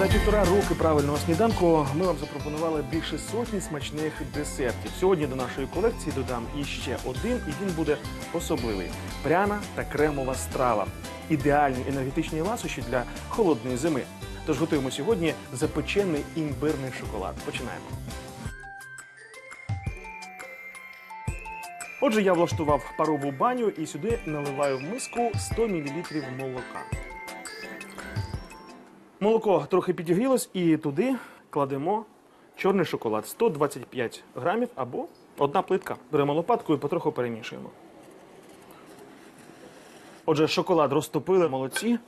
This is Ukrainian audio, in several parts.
За півтора роки правильного сніданку ми вам запропонували більше сотні смачних десертів. Сьогодні до нашої колекції додам іще один, і він буде особливий: пряна та кремова страва. Ідеальні енергетичні ласощі для холодної зими. Тож готуємо сьогодні запечений імбирний шоколад. Починаємо. Отже, я влаштував парову баню і сюди наливаю в миску 100 мл молока. Молоко трохи підігрілось і туди кладемо чорний шоколад 125 грамів або одна плитка. Беремо лопатку і потроху перемішуємо. Отже, шоколад розтопили в молоці.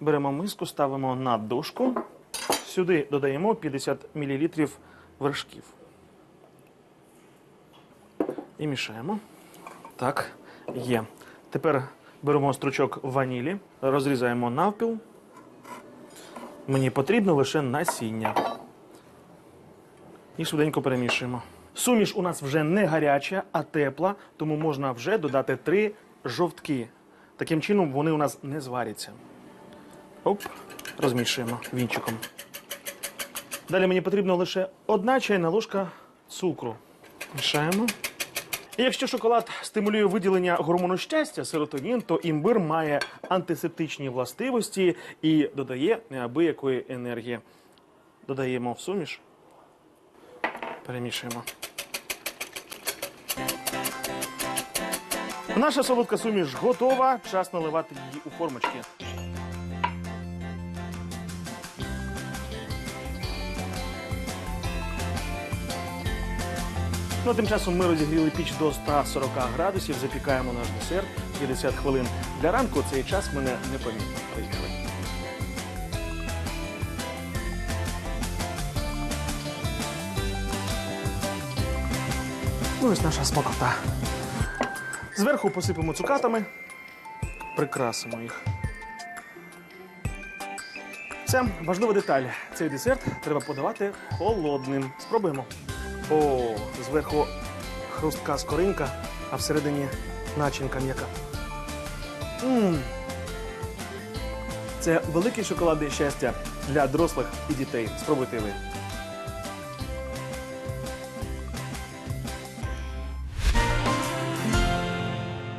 Беремо миску, ставимо на дошку. Сюди додаємо 50 мл вершків. І мішаємо. Так, є. Тепер беремо стручок ванілі, розрізаємо навпіл. Мені потрібно лише насіння. І швиденько перемішуємо. Суміш у нас вже не гаряча, а тепла, тому можна вже додати три жовтки. Таким чином вони у нас не зваряться. Оп, розмішуємо вінчиком. Далі мені потрібно лише одна чайна ложка цукру. Мішаємо. Якщо шоколад стимулює виділення гормону щастя, серотонін, то імбир має антисептичні властивості і додає неабиякої енергії. Додаємо в суміш, перемішуємо. Наша солодка суміш готова. Час наливати її у формочки. Ну, а тим часом ми розігріли піч до 140 градусів, запікаємо наш десерт 50 хвилин. Для ранку цей час мене непомітно. Поїхали. Ну, ось наша смакота. Зверху посипемо цукатами, прикрасимо їх. Це важлива деталь. Цей десерт треба подавати холодним. Спробуємо. О, зверху хрустка скоринка, а всередині начинка м'яка. М. Це велике шоколадне щастя для дорослих і дітей. Спробуйте ви.